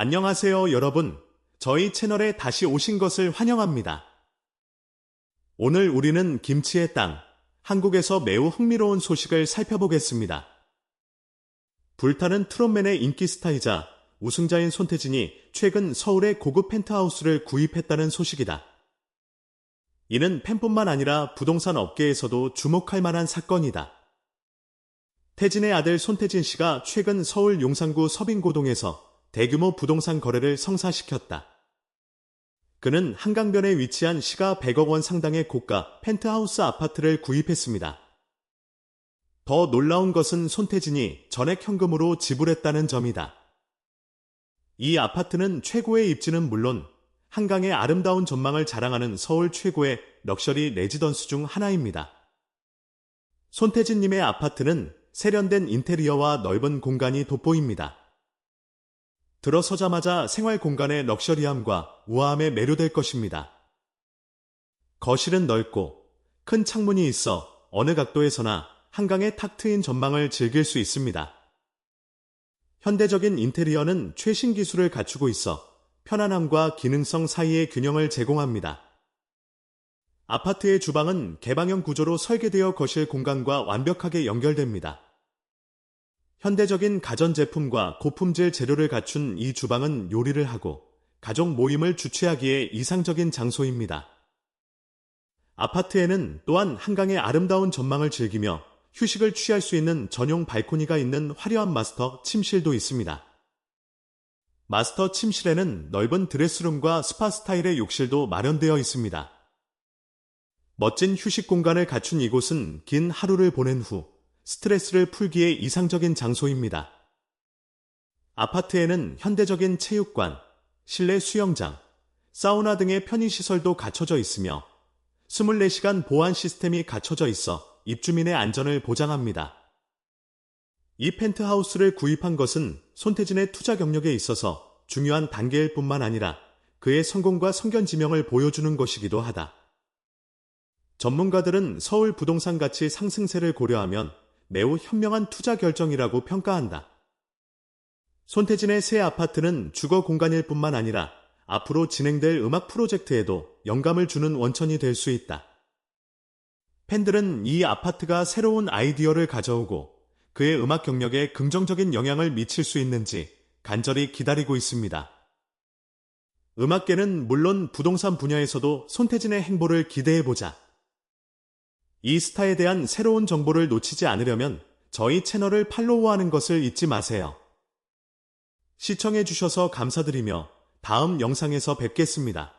안녕하세요, 여러분. 저희 채널에 다시 오신 것을 환영합니다. 오늘 우리는 김치의 땅, 한국에서 매우 흥미로운 소식을 살펴보겠습니다. 불타는 트롯맨의 인기 스타이자 우승자인 손태진이 최근 서울의 고급 펜트하우스를 구입했다는 소식이다. 이는 팬뿐만 아니라 부동산 업계에서도 주목할 만한 사건이다. 태진의 아들 손태진 씨가 최근 서울 용산구 서빙고동에서 대규모 부동산 거래를 성사시켰다. 그는 한강변에 위치한 시가 100억 원 상당의 고가 펜트하우스 아파트를 구입했습니다. 더 놀라운 것은 손태진이 전액 현금으로 지불했다는 점이다. 이 아파트는 최고의 입지는 물론 한강의 아름다운 전망을 자랑하는 서울 최고의 럭셔리 레지던스 중 하나입니다. 손태진님의 아파트는 세련된 인테리어와 넓은 공간이 돋보입니다. 들어서자마자 생활 공간의 럭셔리함과 우아함에 매료될 것입니다. 거실은 넓고 큰 창문이 있어 어느 각도에서나 한강의 탁 트인 전망을 즐길 수 있습니다. 현대적인 인테리어는 최신 기술을 갖추고 있어 편안함과 기능성 사이의 균형을 제공합니다. 아파트의 주방은 개방형 구조로 설계되어 거실 공간과 완벽하게 연결됩니다. 현대적인 가전제품과 고품질 재료를 갖춘 이 주방은 요리를 하고 가족 모임을 주최하기에 이상적인 장소입니다. 아파트에는 또한 한강의 아름다운 전망을 즐기며 휴식을 취할 수 있는 전용 발코니가 있는 화려한 마스터 침실도 있습니다. 마스터 침실에는 넓은 드레스룸과 스파 스타일의 욕실도 마련되어 있습니다. 멋진 휴식 공간을 갖춘 이곳은 긴 하루를 보낸 후 스트레스를 풀기에 이상적인 장소입니다. 아파트에는 현대적인 체육관, 실내 수영장, 사우나 등의 편의시설도 갖춰져 있으며 24시간 보안 시스템이 갖춰져 있어 입주민의 안전을 보장합니다. 이 펜트하우스를 구입한 것은 손태진의 투자 경력에 있어서 중요한 단계일 뿐만 아니라 그의 성공과 성견지명을 보여주는 것이기도 하다. 전문가들은 서울 부동산 가치 상승세를 고려하면 매우 현명한 투자 결정이라고 평가한다. 손태진의 새 아파트는 주거 공간일 뿐만 아니라 앞으로 진행될 음악 프로젝트에도 영감을 주는 원천이 될 수 있다. 팬들은 이 아파트가 새로운 아이디어를 가져오고 그의 음악 경력에 긍정적인 영향을 미칠 수 있는지 간절히 기다리고 있습니다. 음악계는 물론 부동산 분야에서도 손태진의 행보를 기대해보자. 이 스타에 대한 새로운 정보를 놓치지 않으려면 저희 채널을 팔로우하는 것을 잊지 마세요. 시청해주셔서 감사드리며 다음 영상에서 뵙겠습니다.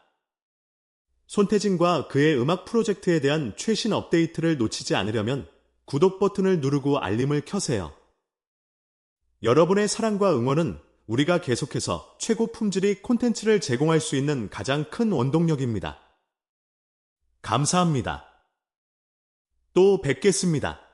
손태진과 그의 음악 프로젝트에 대한 최신 업데이트를 놓치지 않으려면 구독 버튼을 누르고 알림을 켜세요. 여러분의 사랑과 응원은 우리가 계속해서 최고 품질의 콘텐츠를 제공할 수 있는 가장 큰 원동력입니다. 감사합니다. 또 뵙겠습니다.